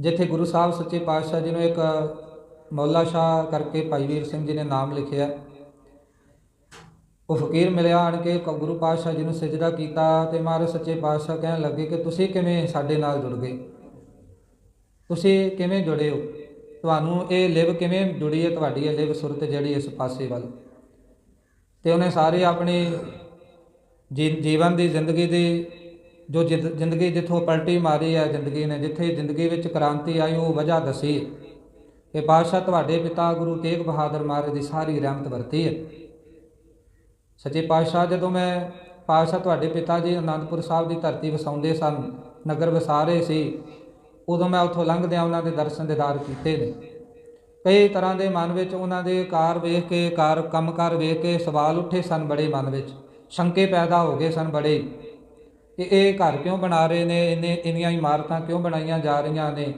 ਜਿੱਥੇ ਗੁਰੂ ਸਾਹਿਬ ਸੱਚੇ ਪਾਤਸ਼ਾਹ ਜੀ ਨੂੰ ਇੱਕ ਮੌਲਾ ਸ਼ਾਹ ਕਰਕੇ ਭਾਈ ਵੀਰ ਸਿੰਘ ਜੀ ਨੇ ਨਾਮ ਲਿਖਿਆ। ਉਹ ਫਕੀਰ ਮਿਲਿਆ ਆਣ ਕੇ ਕ- ਗੁਰੂ ਪਾਤਸ਼ਾਹ ਜੀ ਨੂੰ ਸਜਦਾ ਕੀਤਾ ਤੇ ਮਹਾਰਾਜ ਸੱਚੇ ਪਾਤਸ਼ਾਹ ਕਹਿਣ ਲੱਗੇ ਕਿ ਤੁਸੀਂ ਕਿਵੇਂ ਸਾਡੇ ਨਾਲ ਜੁੜ ਗਏ? ਤੁਸੀਂ ਕਿਵੇਂ ਜੁੜੇ ਹੋ? ਤੁਹਾਨੂੰ ਇਹ ਲਿਵ ਕਿਵੇਂ ਜੁੜੀ ਹੈ? ਤੁਹਾਡੀ ਇਹ ਲਿਵ ਸੁਰਤ ਜਿਹੜੀ ਇਸ ਪਾਸੇ ਵੱਲ। ਤੇ ਉਹਨੇ ਸਾਰੇ ਆਪਣੇ ਜੀ- ਜੀਵਨ ਦੀ ਜ਼ਿੰਦਗੀ ਦੀ ਜੋ ਜਿੰਦ- ਜ਼ਿੰਦਗੀ ਜਿੱਥੋਂ ਪਲਟੀ ਮਾਰੀ ਹੈ ਜ਼ਿੰਦਗੀ ਨੇ, ਜਿੱਥੇ ਜ਼ਿੰਦਗੀ ਵਿੱਚ ਕ੍ਰਾਂਤੀ ਆਈ, ਉਹ ਵਜ੍ਹਾ ਦੱਸੀ। ਇਹ ਪਾਤਸ਼ਾਹ ਤੁਹਾਡੇ ਪਿਤਾ ਗੁਰੂ ਤੇਗ ਬਹਾਦਰ ਮਹਾਰਾਜ ਦੀ ਸਾਰੀ ਰਹਿਮਤ ਵਰਤੀ ਹੈ। ਸੱਚੇ ਪਾਤਸ਼ਾਹ, ਜਦੋਂ ਮੈਂ ਪਾਤਸ਼ਾਹ ਤੁਹਾਡੇ ਪਿਤਾ ਜੀ ਅਨੰਦਪੁਰ ਸਾਹਿਬ ਦੀ ਧਰਤੀ ਵਸਾਉਂਦੇ ਸਨ, ਨਗਰ ਵਸਾ ਰਹੇ ਸੀ, ਉਦੋਂ ਮੈਂ ਉੱਥੋਂ ਲੰਘਦਿਆਂ ਉਹਨਾਂ ਦੇ ਦਰਸ਼ਨ ਦਿਦਾਰ ਕੀਤੇ ਨੇ। ਕਈ ਤਰ੍ਹਾਂ ਦੇ ਮਨ ਵਿੱਚ ਉਹਨਾਂ ਦੇ ਕਾਰ ਵੇਖ ਕੇ, ਕਾਰ, ਕੰਮਕਾਰ ਵੇਖ ਕੇ ਸਵਾਲ ਉੱਠੇ ਸਨ ਬੜੇ ਮਨ ਵਿੱਚ। ਸ਼ੰਕੇ ਪੈਦਾ ਹੋ ਗਏ ਸਨ ਬੜੇ। ਕਿ ਇਹ ਘਰ ਕਿਉਂ ਬਣਾ ਰਹੇ ਨੇ? ਇਹਨੇ ਇੰਨੀਆਂ ਇਮਾਰਤਾਂ ਕਿਉਂ ਬਣਾਈਆਂ ਜਾ ਰਹੀਆਂ ਨੇ?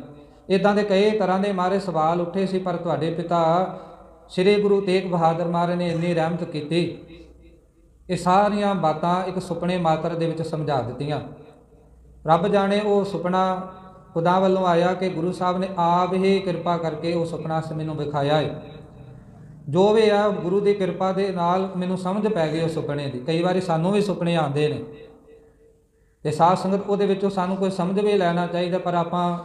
ਇਦਾਂ ਦੇ ਕਈ ਤਰ੍ਹਾਂ ਦੇ ਮਾਰੇ ਸਵਾਲ ਉੱਠੇ ਸੀ, ਪਰ ਤੁਹਾਡੇ ਪਿਤਾ ਸ੍ਰੀ ਗੁਰੂ ਤੇਗ ਬਹਾਦਰ ਮਹਾਰਾਜ ਨੇ ਇੰਨੀ ਰਹਿਮਤ ਕੀਤੀ। ਇਹ ਸਾਰੀਆਂ ਬਾਤਾਂ ਇੱਕ ਸੁਪਨੇ ਮਾਤਰ ਦੇ ਵਿੱਚ ਸਮਝਾ ਦਿੱਤੀਆਂ। ਰੱਬ ਜਾਣੇ ਉਹ ਸੁਪਨਾ ਖੁਦਾ ਵੱਲੋਂ ਆਇਆ ਕਿ ਗੁਰੂ ਸਾਹਿਬ ਨੇ ਆਪ ਹੀ ਕਿਰਪਾ ਕਰਕੇ ਉਹ ਸੁਪਨਾ ਸ ਮੈਨੂੰ ਵਿਖਾਇਆ ਹੈ ਜੋ ਵੀ ਆ, ਗੁਰੂ ਦੀ ਕਿਰਪਾ ਦੇ ਨਾਲ ਮੈਨੂੰ ਸਮਝ ਪੈ ਗਈ ਉਹ ਸੁਪਨੇ ਦੀ। ਕਈ ਵਾਰੀ ਸਾਨੂੰ ਵੀ ਸੁਪਨੇ ਆਉਂਦੇ ਨੇ। ਤੇ ਸਾਧ ਸੰਗਤ ਉਹਦੇ ਵਿੱਚੋਂ ਸਾਨੂੰ ਕੋਈ ਸਮਝ ਵੀ ਲੈਣਾ ਚਾਹੀਦਾ, ਪਰ ਆਪਾਂ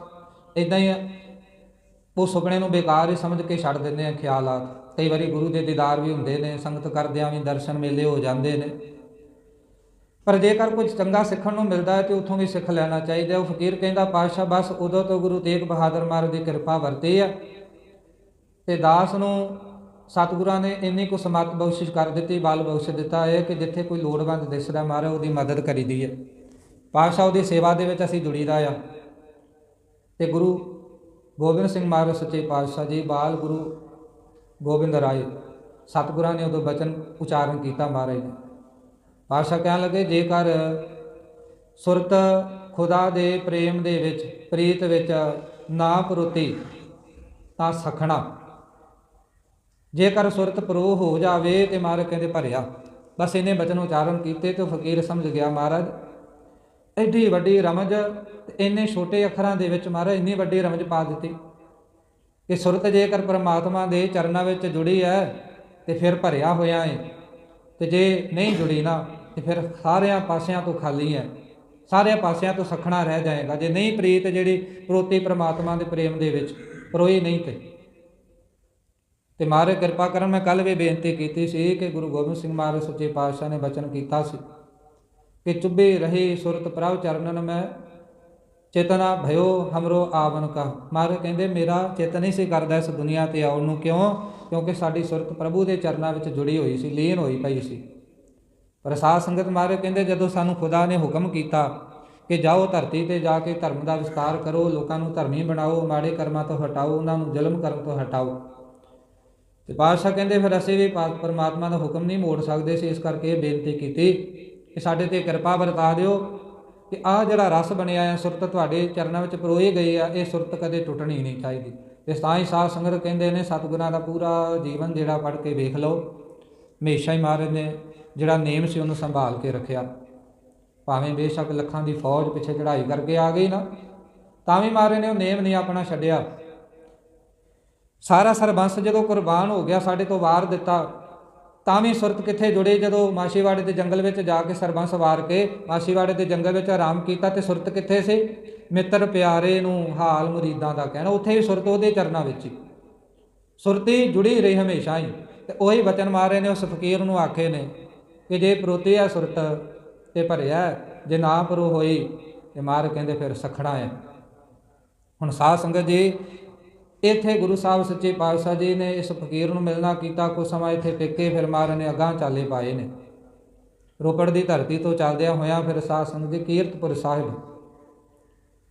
ਇਦਾਂ ਹੀ ਉਹ ਸੁਪਨੇ ਨੂੰ ਬੇਕਾਰ ਹੀ ਸਮਝ ਕੇ ਛੱਡ ਦਿੰਦੇ ਆ ਖਿਆਲਾਤ। ਕਈ ਵਾਰੀ ਗੁਰੂ ਦੇ ਦੀਦਾਰ ਵੀ ਹੁੰਦੇ ਨੇ, ਸੰਗਤ ਕਰਦਿਆਂ ਵੀ ਦਰਸ਼ਨ ਮੇਲੇ ਹੋ ਜਾਂਦੇ ਨੇ। ਪਰ ਜੇਕਰ ਕੁਝ ਚੰਗਾ ਸਿੱਖਣ ਨੂੰ ਮਿਲਦਾ ਹੈ ਤੇ ਉਥੋਂ ਵੀ ਸਿੱਖ ਲੈਣਾ ਚਾਹੀਦਾ ਉਹ ਫਕੀਰ ਕਹਿੰਦਾ, ਪਾਤਸ਼ਾਹ, ਬਸ ਉਦੋਂ ਤੋਂ ਗੁਰੂ ਤੇਗ ਬਹਾਦਰ ਮਹਾਰਾਜ ਦੀ ਕਿਰਪਾ ਵਰਤੀ ਆ ਤੇ ਦਾਸ ਨੂੰ ਸਤਿਗੁਰਾਂ ਨੇ ਇੰਨੀ ਕੁ ਸਮਤ ਬਖਸ਼ਿਸ਼ ਕਰ ਦਿੱਤੀ, ਬਾਲ ਬਖਸ਼ ਦਿੱਤਾ ਹੈ ਕਿ ਜਿੱਥੇ ਕੋਈ ਲੋੜਵੰਦ ਦਿਸਦਾ ਮਹਾਰਾਜ ਉਹਦੀ ਮਦਦ ਕਰੀਦੀ ਹੈ। ਪਾਤਸ਼ਾਹ ਉਹਦੀ ਸੇਵਾ ਦੇ ਵਿੱਚ ਅਸੀਂ ਜੁੜੀਦਾ ਆ। ਤੇ ਗੁਰੂ ਗੋਬਿੰਦ ਸਿੰਘ ਮਹਾਰਾਜ ਸੱਚੇ ਪਾਤਸ਼ਾਹ ਜੀ, ਬਾਲ ਗੁਰੂ ਗੋਬਿੰਦ ਰਾਏ, ਸਤਿਗੁਰਾਂ ਨੇ ਉਦੋਂ ਬਚਨ ਉਚਾਰਨ ਕੀਤਾ ਮਹਾਰਾਜ ਨੇ ਪਾਤਸ਼ਾਹ ਕਹਿਣ ਲੱਗੇ, ਜੇਕਰ ਸੁਰਤ ਖੁਦਾ ਦੇ ਪ੍ਰੇਮ ਦੇ ਵਿੱਚ, ਪ੍ਰੀਤ ਵਿੱਚ ਨਾ ਪਰੋਤੀ, ਤਾਂ ਸਖਣਾ। ਜੇਕਰ ਸੁਰਤ ਪ੍ਰੋ ਹੋ ਜਾਵੇ ਤੇ ਮਹਾਰਾਜ ਕਹਿੰਦੇ ਭਰਿਆ। ਬਸ ਇਹਨੇ ਬਚਨ ਉਚਾਰਨ ਕੀਤੇ ਤੇ ਫਕੀਰ ਸਮਝ ਗਿਆ ਮਹਾਰਾਜ। ਐਡੀ ਵੱਡੀ ਰਮਜ ਤੇ ਇੰਨੇ ਛੋਟੇ ਅੱਖਰਾਂ ਦੇ ਵਿੱਚ ਮਹਾਰਾਜ ਇੰਨੀ ਵੱਡੀ ਰਮਜ ਪਾ ਦਿੱਤੀ ਕਿ ਸੁਰਤ ਜੇਕਰ ਪਰਮਾਤਮਾ ਦੇ ਚਰਨਾਂ ਵਿੱਚ ਜੁੜੀ ਹੈ ਤੇ ਫਿਰ ਭਰਿਆ ਹੋਇਆ ਹੈ ਤੇ ਜੇ ਨਹੀਂ ਜੁੜੀ ਨਾ, ਤੇ ਫਿਰ ਸਾਰਿਆਂ ਪਾਸਿਆਂ ਤੋਂ ਖਾਲੀ ਹੈ। ਸਾਰਿਆਂ ਪਾਸਿਆਂ ਤੋਂ ਸਖਣਾ ਰਹਿ ਜਾਏਗਾ। ਜੇ ਨਹੀਂ ਪ੍ਰੀਤ ਜਿਹੜੀ ਪ੍ਰੋਤੀ ਪ੍ਰਮਾਤਮਾ ਦੇ ਪ੍ਰੇਮ ਦੇ ਵਿੱਚ ਪਰੋਈ ਨਹੀਂ ਤੇ। ਤੇ ਮਹਾਰਾਜ ਕਿਰਪਾ ਕਰਨ, ਮੈਂ ਕੱਲ ਵੀ ਬੇਨਤੀ ਕੀਤੀ ਸੀ ਕਿ ਗੁਰੂ ਗੋਬਿੰਦ ਸਿੰਘ ਮਹਾਰਾਜ ਸੱਚੇ ਪਾਤਸ਼ਾਹ ਨੇ ਬਚਨ ਕੀਤਾ ਸੀ। ਕਿ ਚੁੱਭੇ ਰਹੇ ਸੁਰਤ ਪ੍ਰਭ ਚਰਨਨ ਮੈਂ। ਚੇਤਨਾ ਭਇਓ ਹਮਰੋ ਆਵਨ ਕਾ ਮਹਾਰਾਜ ਕਹਿੰਦੇ, ਮੇਰਾ ਚੇਤਨ ਨਹੀਂ ਸੀ ਕਰਦਾ ਇਸ ਦੁਨੀਆ ਤੇ ਆਉਣ ਨੂੰ। ਕਿਉਂ? ਕਿਉਂਕਿ ਸਾਡੀ ਸੁਰਤ ਪ੍ਰਭੂ ਦੇ ਚਰਨਾਂ ਵਿੱਚ ਜੁੜੀ ਹੋਈ ਸੀ, ਲੀਨ ਹੋਈ ਪਈ ਸੀ। ਪਰ ਸਾਧ ਸੰਗਤ ਮਹਾਰਾਜ ਕਹਿੰਦੇ, ਜਦੋਂ ਸਾਨੂੰ ਖੁਦਾ ਨੇ ਹੁਕਮ ਕੀਤਾ ਕਿ ਜਾਓ ਧਰਤੀ ਤੇ ਜਾ ਕੇ ਧਰਮ ਦਾ ਵਿਸਤਾਰ ਕਰੋ, ਲੋਕਾਂ ਨੂੰ ਧਰਮੀ ਬਣਾਓ, ਮਾੜੇ ਕਰਮਾਂ ਤੋਂ ਹਟਾਓ, ਉਹਨਾਂ ਨੂੰ ਜ਼ੁਲਮ ਕਰਨ ਤੋਂ ਹਟਾਓ। ਤੇ ਪਾਤਸ਼ਾਹ ਕਹਿੰਦੇ, ਫਿਰ ਅਸੀਂ ਵੀ ਪਰਮਾਤਮਾ ਦਾ ਹੁਕਮ ਨਹੀਂ ਮੋੜ ਸਕਦੇ ਸੀ, ਇਸ ਕਰਕੇ ਇਹ ਬੇਨਤੀ ਕੀਤੀ ਕਿ ਸਾਡੇ ਤੇ ਕਿਰਪਾ ਵਰਤਾ ਦਿਓ ਕਿ ਆਹ ਜਿਹੜਾ ਰਸ ਬਣਿਆ ਹੈ ਸੁਰਤ ਤੁਹਾਡੇ ਚਰਨਾਂ ਵਿੱਚ ਪਰੋਈ ਗਈ ਆ, ਇਹ ਸੁਰਤ ਕਦੇ ਟੁੱਟਣੀ ਨਹੀਂ ਚਾਹੀਦੀ। ਇਸ ਤਾਂ ਹੀ ਸਾਧ ਸੰਗਤ ਕਹਿੰਦੇ ਨੇ, ਸਤਿਗੁਰਾਂ ਦਾ ਪੂਰਾ ਜੀਵਨ ਜਿਹੜਾ ਪੜ੍ਹ ਕੇ ਵੇਖ ਲਓ। ਹਮੇਸ਼ਾ ਹੀ ਮਹਾਰਾਜ ਨੇ ਜਿਹੜਾ ਨੇਮ ਸੀ ਉਹਨੂੰ ਸੰਭਾਲ ਕੇ ਰੱਖਿਆ। ਭਾਵੇਂ ਬੇਸ਼ੱਕ ਲੱਖਾਂ ਦੀ ਫੌਜ ਪਿੱਛੇ ਚੜ੍ਹਾਈ ਕਰਕੇ ਆ ਗਈ ਨਾ, ਤਾਂ ਵੀ ਮਹਾਰਾਜ ਨੇ ਉਹ ਨੇਮ ਨਹੀਂ ਆਪਣਾ ਛੱਡਿਆ। ਸਾਰਾ ਸਰਬੰਸ ਜਦੋਂ ਕੁਰਬਾਨ ਹੋ ਗਿਆ, ਸਾਡੇ ਤੋਂ ਵਾਰ ਦਿੱਤਾ। ਤਾਂ ਵੀ ਸੁਰਤ ਕਿੱਥੇ ਜੁੜੇ? ਜਦੋਂ ਮਾਸ਼ੀਵਾੜੇ ਦੇ ਜੰਗਲ ਵਿੱਚ ਜਾ ਕੇ ਸਰਬੰਸ ਸਵਾਰ ਕੇ ਮਾਸ਼ੀਵਾੜੇ ਦੇ ਜੰਗਲ ਵਿੱਚ ਆਰਾਮ ਕੀਤਾ ਤੇ ਸੁਰਤ ਕਿੱਥੇ ਸੀ? ਮਿੱਤਰ ਪਿਆਰੇ ਨੂੰ ਹਾਲ ਮੁਰੀਦਾਂ ਦਾ ਕਹਿਣਾ। ਉੱਥੇ ਵੀ ਸੁਰਤ, ਉਹਦੇ ਚਰਨਾਂ ਵਿੱਚ ਹੀ। ਸੁਰਤੀ ਜੁੜੀ ਰਹੀ ਹਮੇਸ਼ਾ ਹੀ। ਤੇ ਉਹੀ ਵਚਨ ਮਾਰੇ ਨੇ ਉਸ ਫਕੀਰ ਨੂੰ ਆਖੇ ਨੇ ਕਿ ਜੇ ਪ੍ਰੋਤੀ ਆ ਸੁਰਤ ਤੇ ਭਰਿਆ, ਜੇ ਨਾ ਪਰੋ ਹੋਈ ਤੇ ਮਾਰ ਕਹਿੰਦੇ ਫਿਰ ਸਖਣਾ ਹੈ ਹੁਣ ਸਾਧ ਸੰਗਤ ਜੀ ਇੱਥੇ ਗੁਰੂ ਸਾਹਿਬ ਸੱਚੇ ਪਾਤਸ਼ਾਹ ਜੀ ਨੇ ਇਸ ਫਕੀਰ ਨੂੰ ਮਿਲਣਾ ਕੀਤਾ ਕੁਝ ਸਮਾਂ ਇੱਥੇ ਟਿੱਕੇ ਫਿਰ ਮਾਰ ਨੇ ਅਗਾਹ ਚਾਲੇ ਪਾਏ ਨੇ। ਰੋਪੜ ਦੀ ਧਰਤੀ ਤੋਂ ਚੱਲਦਿਆਂ ਹੋਇਆਂ ਫਿਰ ਸਾਧ ਸੰਗਤ ਜੀ ਕੀਰਤਪੁਰ ਸਾਹਿਬ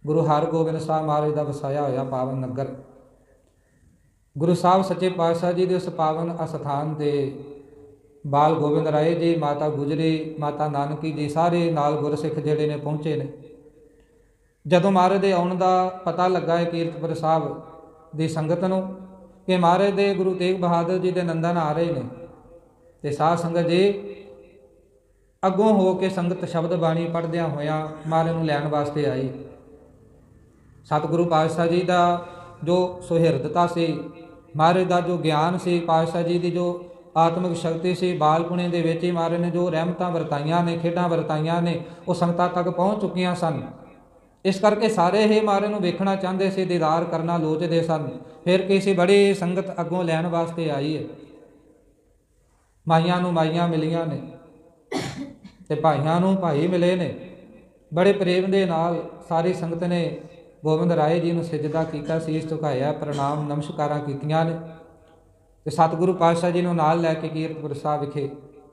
ਗੁਰੂ ਹਰਗੋਬਿੰਦ ਸਾਹਿਬ ਮਹਾਰਾਜ ਦਾ ਵਸਾਇਆ ਹੋਇਆ ਪਾਵਨ ਨਗਰ। ਗੁਰੂ ਸਾਹਿਬ ਸੱਚੇ ਪਾਤਸ਼ਾਹ ਜੀ ਦੇ ਉਸ ਪਾਵਨ ਅਸਥਾਨ ਤੇ ਬਾਲ ਗੋਬਿੰਦ ਰਾਏ ਜੀ, ਮਾਤਾ ਗੁਜਰੀ, ਮਾਤਾ ਨਾਨਕੀ ਜੀ ਸਾਰੇ ਨਾਲ ਗੁਰਸਿੱਖ ਜਿਹੜੇ ਨੇ ਪਹੁੰਚੇ ਨੇ। ਜਦੋਂ ਮਹਾਰਾਜ ਦੇ ਆਉਣ ਦਾ ਪਤਾ ਲੱਗਾ ਹੈ ਕੀਰਤਪੁਰ ਸਾਹਿਬ ਦੀ ਸੰਗਤ ਨੂੰ ਕਿ ਮਹਾਰਾਜ ਦੇ ਗੁਰੂ ਤੇਗ ਬਹਾਦਰ ਜੀ ਦੇ ਨੰਦਨ ਆ ਰਹੇ ਨੇ। ਤੇ ਸਾਧ ਸੰਗਤ ਜੀ, ਅੱਗੋਂ ਹੋ ਕੇ ਸੰਗਤ ਸ਼ਬਦ ਬਾਣੀ ਪੜ੍ਹਦਿਆਂ ਹੋਇਆਂ ਮਹਾਰਾਜ ਨੂੰ ਲੈਣ ਵਾਸਤੇ ਆਈ। ਸਤਿਗੁਰੂ ਪਾਤਸ਼ਾਹ ਜੀ ਦਾ ਜੋ ਸੁਹਿਰਦਤਾ ਸੀ, ਮਹਾਰਾਜ ਦਾ ਜੋ ਗਿਆਨ ਸੀ, ਪਾਤਸ਼ਾਹ ਜੀ ਦੀ ਜੋ ਆਤਮਿਕ ਸ਼ਕਤੀ ਸੀ ਬਾਲਪੁਣੇ ਦੇ ਵਿੱਚ ਹੀ ਮਹਾਰਾਜ ਨੇ ਜੋ ਰਹਿਮਤਾਂ ਵਰਤਾਈਆਂ ਨੇ, ਖੇਡਾਂ ਵਰਤਾਈਆਂ ਨੇ, ਉਹ ਸੰਗਤਾਂ ਤੱਕ ਪਹੁੰਚ ਚੁੱਕੀਆਂ ਸਨ। ਇਸ ਕਰਕੇ ਸਾਰੇ ਹੀ ਮਾਰੇ ਨੂੰ ਵੇਖਣਾ ਚਾਹੁੰਦੇ ਸੀ, ਦੀਦਾਰ ਕਰਨਾ ਲੋਚਦੇ ਸਨ। ਫਿਰ ਕਿਸੇ ਬੜੀ ਸੰਗਤ ਅੱਗੋਂ ਲੈਣ ਵਾਸਤੇ ਆਈ ਹੈ ਮਾਈਆਂ ਨੂੰ ਮਾਈਆਂ ਮਿਲੀਆਂ ਨੇ ਤੇ ਭਾਈਆਂ ਨੂੰ ਭਾਈ ਮਿਲੇ ਨੇ। ਬੜੇ ਪ੍ਰੇਮ ਦੇ ਨਾਲ ਸਾਰੀ ਸੰਗਤ ਨੇ ਗੋਬਿੰਦ ਰਾਏ ਜੀ ਨੂੰ ਸਜਦਾ ਕੀਤਾ, ਸੀਸ ਝੁਕਾਇਆ, ਪ੍ਰਣਾਮ, ਨਮਸਕਾਰਾਂ ਕੀਤੀਆਂ ਨੇ ਤੇ ਸਤਿਗੁਰੂ ਪਾਤਸ਼ਾਹ ਜੀ ਨੂੰ ਨਾਲ ਲੈ ਕੇ ਕੀਰਤਪੁਰ ਸਾਹਿਬ ਵਿਖੇ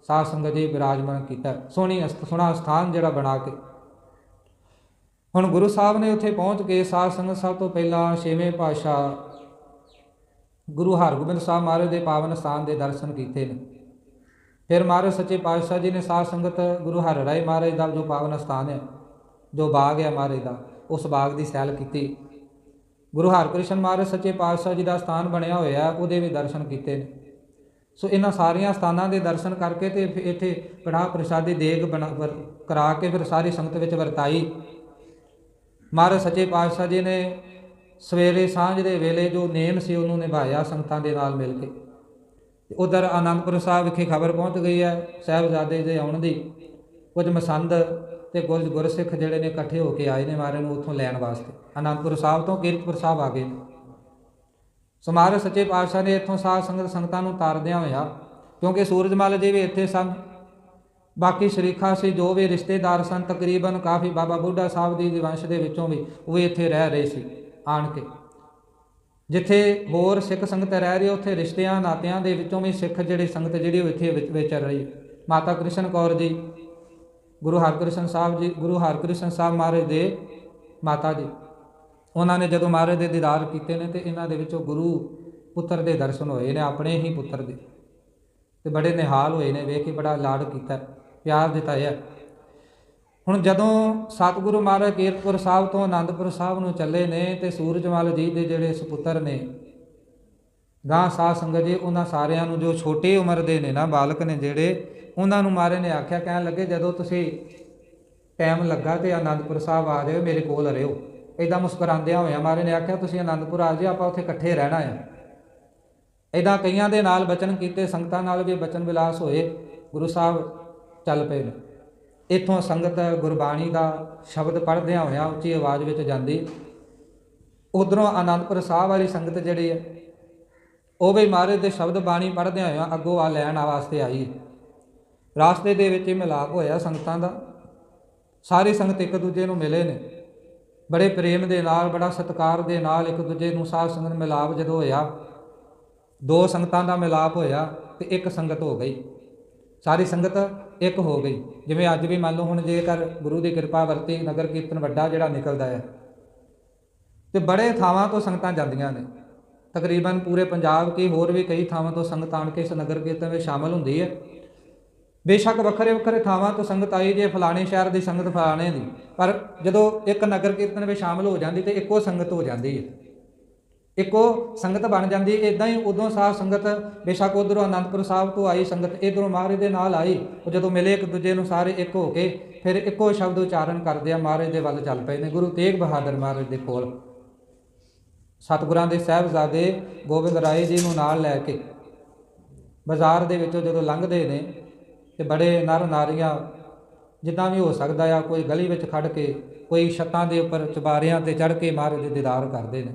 ਸਾਧ ਸੰਗਤ ਜੀ ਬਿਰਾਜਮਾਨ ਕੀਤਾ। ਸੋਹਣੀ ਅਸਥ ਸੋਹਣਾ ਸਥਾਨ ਜਿਹੜਾ ਬਣਾ ਕੇ ਹੁਣ ਗੁਰੂ ਸਾਹਿਬ ਨੇ ਉੱਥੇ ਪਹੁੰਚ ਕੇ ਸਾਧ ਸੰਗਤ ਸਭ ਤੋਂ ਪਹਿਲਾਂ ਛੇਵੇਂ ਪਾਤਸ਼ਾਹ ਗੁਰੂ ਹਰਗੋਬਿੰਦ ਸਾਹਿਬ ਮਹਾਰਾਜ ਦੇ ਪਾਵਨ ਸਥਾਨ ਦੇ ਦਰਸ਼ਨ ਕੀਤੇ ਨੇ। ਫਿਰ ਮਹਾਰਾਜ ਸੱਚੇ ਪਾਤਸ਼ਾਹ ਜੀ ਨੇ ਸਾਧ ਸੰਗਤ ਗੁਰੂ ਹਰ ਰਾਏ ਮਹਾਰਾਜ ਦਾ ਜੋ ਪਾਵਨ ਸਥਾਨ ਹੈ, ਜੋ ਬਾਗ ਹੈ ਮਹਾਰਾਜ ਦਾ, ਉਸ ਬਾਗ ਦੀ ਸੈਲ ਕੀਤੀ। ਗੁਰੂ ਹਰਕ੍ਰਿਸ਼ਨ ਮਹਾਰਾਜ ਸੱਚੇ ਪਾਤਸ਼ਾਹ ਜੀ ਦਾ ਸਥਾਨ ਬਣਿਆ ਹੋਇਆ, ਉਹਦੇ ਵੀ ਦਰਸ਼ਨ ਕੀਤੇ ਨੇ। ਸੋ ਇਹਨਾਂ ਸਾਰੀਆਂ ਸਥਾਨਾਂ ਦੇ ਦਰਸ਼ਨ ਕਰਕੇ ਤੇ ਫਿਰ ਇੱਥੇ ਕੜਾਹ ਪ੍ਰਸ਼ਾਦੀ ਦੇਗ ਬਣਾ ਵਰ- ਕਰਾ ਕੇ ਫਿਰ ਸਾਰੀ ਸੰਗਤ ਵਿੱਚ ਵਰਤਾਈ। ਮਹਾਰਾਜ ਸੱਚੇ ਪਾਤਸ਼ਾਹ ਜੀ ਨੇ ਸਵੇਰੇ ਸਾਂਝ ਦੇ ਵੇਲੇ ਜੋ ਨੇਮ ਸੀ ਉਹਨੂੰ ਨਿਭਾਇਆ ਸੰਗਤਾਂ ਦੇ ਨਾਲ ਮਿਲ ਕੇ। ਤੇ ਉਧਰ ਆਨੰਦਪੁਰ ਸਾਹਿਬ ਵਿਖੇ ਖਬਰ ਪਹੁੰਚ ਗਈ ਹੈ, ਸਾਹਿਬਜ਼ਾਦੇ ਦੇ ਆਉਣ ਦੀ। ਕੁਝ ਮਸੰਦ ਤੇ ਕੁਝ ਗੁਰਸਿੱਖ ਜਿਹੜੇ ਨੇ ਇਕੱਠੇ ਹੋ ਕੇ ਆਏ ਨੇ ਮਾਰੇ ਨੂੰ ਉੱਥੋਂ ਲੈਣ ਵਾਸਤੇ। ਆਨੰਦਪੁਰ ਸਾਹਿਬ ਤੋਂ ਕੀਰਤਪੁਰ ਸਾਹਿਬ ਆ ਗਏ ਨੇ। ਸਮਾਰ ਸੱਚੇ ਪਾਤਸ਼ਾਹ ਨੇ ਇੱਥੋਂ ਸਾਧ ਸੰਗਤ ਸੰਗਤਾਂ ਨੂੰ ਤਾਰਦਿਆਂ ਹੋਇਆ, ਕਿਉਂਕਿ ਸੂਰਜਮਲ ਜੀ ਵੀ ਇੱਥੇ ਸਨ ਬਾਕੀ ਸ਼ਰੀਖਾ ਸੀ, ਜੋ ਵੀ ਰਿਸ਼ਤੇਦਾਰ ਸਨ, ਤਕਰੀਬਨ ਕਾਫੀ ਬਾਬਾ ਬੁੱਢਾ ਸਾਹਿਬ ਦੀ ਵੰਸ਼ ਦੇ ਵਿੱਚੋਂ ਵੀ ਉਹ ਇੱਥੇ ਰਹਿ ਰਹੇ ਸੀ ਆਣ ਕੇ ਜਿੱਥੇ ਹੋਰ ਸਿੱਖ ਸੰਗਤ ਰਹਿ ਰਹੀ, ਉੱਥੇ ਰਿਸ਼ਤਿਆਂ, ਨਾਤਿਆਂ ਦੇ ਵਿੱਚੋਂ ਵੀ ਸਿੱਖ ਜਿਹੜੇ ਸੰਗਤ ਜਿਹੜੀ ਉਹ ਇੱਥੇ ਵਿਚ- ਵਿਚਰ ਰਹੀ ਮਾਤਾ ਕ੍ਰਿਸ਼ਨ ਕੌਰ ਜੀ, ਗੁਰੂ ਹਰਕ੍ਰਿਸ਼ਨ ਸਾਹਿਬ ਜੀ, ਗੁਰੂ ਹਰਕ੍ਰਿਸ਼ਨ ਸਾਹਿਬ ਮਹਾਰਾਜ ਦੇ ਮਾਤਾ ਜੀ, ਉਹਨਾਂ ਨੇ ਜਦੋਂ ਮਹਾਰਾਜ ਦੇ ਦੀਦਾਰ ਕੀਤੇ ਨੇ ਤੇ ਇਹਨਾਂ ਦੇ ਵਿੱਚੋਂ ਗੁਰੂ ਪੁੱਤਰ ਦੇ ਦਰਸ਼ਨ ਹੋਏ ਨੇ, ਆਪਣੇ ਹੀ ਪੁੱਤਰ ਦੇ। ਤੇ ਬੜੇ ਨਿਹਾਲ ਹੋਏ ਨੇ, ਵੇਖ ਕੇ ਬੜਾ ਲਾਡ ਕੀਤਾ। ਪਿਆਰ ਦਿੱਤਾ ਹੈ ਹੁਣ ਜਦੋਂ ਸਤਿਗੁਰੂ ਮਹਾਰਾਜ ਕੀਰਤਪੁਰ ਸਾਹਿਬ ਤੋਂ ਆਨੰਦਪੁਰ ਸਾਹਿਬ ਨੂੰ ਚੱਲੇ ਨੇ ਤੇ ਸੂਰਜਮਲ ਜੀ ਦੇ ਜਿਹੜੇ ਸੁਪੁੱਤਰ ਨੇ, ਗਾਂ ਸਾਧ ਸੰਗਤ ਜੀ, ਉਹਨਾਂ ਸਾਰਿਆਂ ਨੂੰ ਜੋ ਛੋਟੀ ਉਮਰ ਦੇ ਨੇ ਨਾ ਬਾਲਕ ਨੇ ਜਿਹੜੇ, ਉਹਨਾਂ ਨੂੰ ਮਾਰੇ ਨੇ ਆਖਿਆ, ਕਹਿਣ ਲੱਗੇ, ਜਦੋਂ ਤੁਸੀਂ ਟਾਈਮ ਲੱਗਾ ਤੇ ਆਨੰਦਪੁਰ ਸਾਹਿਬ ਆ ਜਾਓ ਮੇਰੇ ਕੋਲ ਰਹਿਓ ਇਦਾਂ ਮੁਸਕਰਾਉਂਦਿਆਂ ਹੋਇਆ ਮਾਰੇ ਨੇ ਆਖਿਆ, ਤੁਸੀਂ ਆਨੰਦਪੁਰ ਆ ਜਾਓ ਆਪਾਂ ਉੱਥੇ ਇਕੱਠੇ ਰਹਿਣਾ ਆ। ਇਦਾਂ ਕਈਆਂ ਦੇ ਨਾਲ ਬਚਨ ਕੀਤੇ, ਸੰਗਤਾਂ ਨਾਲ ਵੀ ਬਚਨ ਵਿਲਾਸ ਹੋਏ। ਗੁਰੂ ਸਾਹਿਬ ਚੱਲ ਪਏ ਨੇ। ਇੱਥੋਂ ਸੰਗਤ ਗੁਰਬਾਣੀ ਦਾ ਸ਼ਬਦ ਪੜ੍ਹਦਿਆਂ ਹੋਇਆਂ ਉੱਚੀ ਆਵਾਜ਼ ਵਿੱਚ ਜਾਂਦੀ, ਉਧਰੋਂ ਆਨੰਦਪੁਰ ਸਾਹਿਬ ਵਾਲੀ ਸੰਗਤ ਜਿਹੜੀ ਹੈ ਉਹ ਵੀ ਮਹਾਰਾਜ ਦੇ ਸ਼ਬਦ ਬਾਣੀ ਪੜ੍ਹਦਿਆਂ ਹੋਇਆਂ ਅੱਗੋਂ ਆ ਲੈਣ ਆ ਵਾਸਤੇ ਆਈ। ਹੈ ਰਾਸਤੇ ਦੇ ਵਿੱਚ ਮਿਲਾਪ ਹੋਇਆ ਸੰਗਤਾਂ ਦਾ। ਸਾਰੀ ਸੰਗਤ ਇੱਕ ਦੂਜੇ ਨੂੰ ਮਿਲੇ ਨੇ। ਬੜੇ ਪ੍ਰੇਮ ਦੇ ਨਾਲ, ਬੜਾ ਸਤਿਕਾਰ ਦੇ ਨਾਲ ਇੱਕ ਦੂਜੇ ਨੂੰ ਸਾਧ ਸੰਗਤ ਮਿਲਾਪ ਜਦੋਂ ਹੋਇਆ, ਦੋ ਸੰਗਤਾਂ ਦਾ ਮਿਲਾਪ ਹੋਇਆ ਤੇ ਇੱਕ ਸੰਗਤ ਹੋ ਗਈ। ਸਾਰੀ ਸੰਗਤ ਇੱਕ ਹੋ ਗਈ। ਜਿਵੇਂ ਅੱਜ ਵੀ ਮੰਨ ਲਓ ਹੁਣ ਜੇਕਰ ਗੁਰੂ ਦੀ ਕਿਰਪਾ ਵਰਤੀ, ਨਗਰ ਕੀਰਤਨ ਵੱਡਾ ਜਿਹੜਾ ਨਿਕਲਦਾ ਹੈ। ਤੇ ਬੜੇ ਥਾਵਾਂ ਤੋਂ ਸੰਗਤਾਂ ਜਾਂਦੀਆਂ ਨੇ। ਤਕਰੀਬਨ ਪੂਰੇ ਪੰਜਾਬ ਕੀ ਹੋਰ ਵੀ ਕਈ ਥਾਵਾਂ ਤੋਂ ਸੰਗਤ ਆਣ ਕੇ ਇਸ ਨਗਰ ਕੀਰਤਨ ਵਿੱਚ ਸ਼ਾਮਲ ਹੁੰਦੀ ਹੈ। ਬੇਸ਼ੱਕ ਵੱਖਰੇ ਵੱਖਰੇ ਥਾਵਾਂ ਤੋਂ ਸੰਗਤ ਆਈ ਜੇ ਫਲਾਣੇ ਸ਼ਹਿਰ ਦੀ ਸੰਗਤ ਫਲਾਣੇ ਦੀ, ਪਰ ਜਦੋਂ ਇੱਕ ਨਗਰ ਕੀਰਤਨ ਵਿੱਚ ਸ਼ਾਮਲ ਹੋ ਜਾਂਦੀ ਤੇ ਇੱਕੋ ਸੰਗਤ ਹੋ ਜਾਂਦੀ ਹੈ। ਇੱਕੋ ਸੰਗਤ ਬਣ ਜਾਂਦੀ ਹੈ ਇਦਾਂ ਹੀ ਉਦੋਂ ਸਾਹ ਸੰਗਤ ਬੇਸ਼ੱਕ ਉਧਰੋਂ ਆਨੰਦਪੁਰ ਸਾਹਿਬ ਤੋਂ ਆਈ ਸੰਗਤ ਇਧਰੋਂ ਮਹਾਰਾਜ ਦੇ ਨਾਲ ਆਈ, ਉਹ ਜਦੋਂ ਮਿਲੇ ਇੱਕ ਦੂਜੇ ਨੂੰ ਸਾਰੇ ਇੱਕ ਹੋ ਕੇ, ਫਿਰ ਇੱਕੋ ਸ਼ਬਦ ਉਚਾਰਨ ਕਰਦੇ ਆ, ਮਹਾਰਾਜ ਦੇ ਵੱਲ ਚੱਲ ਪਏ ਨੇ, ਗੁਰੂ ਤੇਗ ਬਹਾਦਰ ਮਹਾਰਾਜ ਦੇ ਕੋਲ। ਸਤਿਗੁਰਾਂ ਦੇ ਸਾਹਿਬਜ਼ਾਦੇ ਗੋਬਿੰਦ ਰਾਏ ਜੀ ਨੂੰ ਨਾਲ ਲੈ ਕੇ ਬਾਜ਼ਾਰ ਦੇ ਵਿੱਚੋਂ ਜਦੋਂ ਲੰਘਦੇ ਨੇ, ਤੇ ਬੜੇ ਨਰ ਨਾਰੀਆਂ, ਜਿੱਦਾਂ ਵੀ ਹੋ ਸਕਦਾ ਆ, ਕੋਈ ਗਲੀ ਵਿੱਚ ਖੜ ਕੇ, ਕੋਈ ਛੱਤਾਂ ਦੇ ਉੱਪਰ ਚਬਾਰਿਆਂ ਤੇ ਚੜ ਕੇ ਮਹਾਰਾਜ ਦੇ ਦੀਦਾਰ ਕਰਦੇ ਨੇ।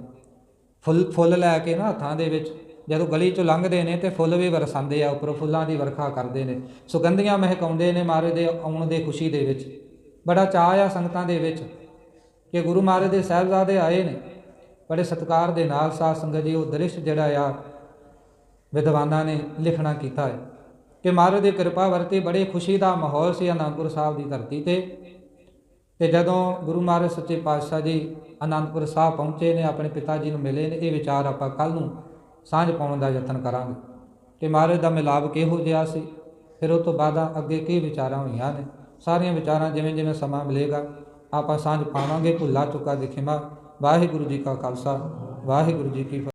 ਫੁੱਲ ਫੁੱਲ ਲੈ ਕੇ ਨਾ ਹੱਥਾਂ ਦੇ ਵਿੱਚ, ਜਦੋਂ ਗਲੀ ਚੋਂ ਲੰਘਦੇ ਨੇ ਤੇ ਫੁੱਲ ਵੀ ਵਰਸਾਉਂਦੇ ਆ, ਉੱਪਰ ਫੁੱਲਾਂ ਦੀ ਵਰਖਾ ਕਰਦੇ ਨੇ। ਸੁਗੰਧੀਆਂ ਮਹਿਕਾਉਂਦੇ ਨੇ ਮਹਾਰਾਜ ਦੇ ਆਉਣ ਦੇ ਖੁਸ਼ੀ ਦੇ ਵਿੱਚ। ਬੜਾ ਚਾਅ ਆ ਸੰਗਤਾਂ ਦੇ ਵਿੱਚ ਕਿ ਗੁਰੂ ਮਹਾਰਾਜ ਦੇ ਸਾਹਿਬਜ਼ਾਦੇ ਆਏ ਨੇ। ਬੜੇ ਸਤਿਕਾਰ ਦੇ ਨਾਲ ਸਾਧ ਸੰਗਤ ਜੀ ਉਹ ਦ੍ਰਿਸ਼ ਜਿਹੜਾ ਆ, ਵਿਦਵਾਨਾਂ ਨੇ ਲਿਖਣਾ ਕੀਤਾ ਹੈ। ਕਿ ਮਹਾਰਾਜ ਦੀ ਕਿਰਪਾ ਵਰਤੀ ਬੜੀ ਖੁਸ਼ੀ ਦਾ ਮਾਹੌਲ ਸੀ ਅਨੰਦਪੁਰ ਸਾਹਿਬ ਦੀ ਧਰਤੀ ਤੇ। ਤੇ ਜਦੋਂ ਗੁਰੂ ਮਹਾਰਾਜ ਸੱਚੇ ਪਾਤਸ਼ਾਹ ਜੀ ਅਨੰਦਪੁਰ ਸਾਹਿਬ ਪਹੁੰਚੇ ਨੇ, ਆਪਣੇ ਪਿਤਾ ਜੀ ਨੂੰ ਮਿਲੇ ਨੇ, ਇਹ ਵਿਚਾਰ ਆਪਾਂ ਕੱਲ ਨੂੰ ਸਾਂਝ ਪਾਉਣ ਦਾ ਯਤਨ ਕਰਾਂਗੇ। ਕਿ ਮਹਾਰਾਜ ਦਾ ਮਿਲਾਪ ਕਿਹੋ ਜਿਹਾ ਸੀ? ਫਿਰ ਉਹ ਤੋਂ ਬਾਅਦ ਅੱਗੇ ਕੀ ਵਿਚਾਰਾਂ ਹੋਈਆਂ ਨੇ? ਸਾਰੀਆਂ ਵਿਚਾਰਾਂ ਜਿਵੇਂ ਜਿਵੇਂ ਸਮਾਂ ਮਿਲੇਗਾ, ਆਪਾਂ ਸਾਂਝ ਪਾਵਾਂਗੇ, ਭੁੱਲਾ ਚੁੱਕਾ ਦਿਖੇਮਾ ਵਾਹਿਗੁਰੂ ਜੀ ਕਾ ਖਾਲਸਾ, ਵਾਹਿਗੁਰੂ ਜੀ ਕੀ ਫਤਿਹ।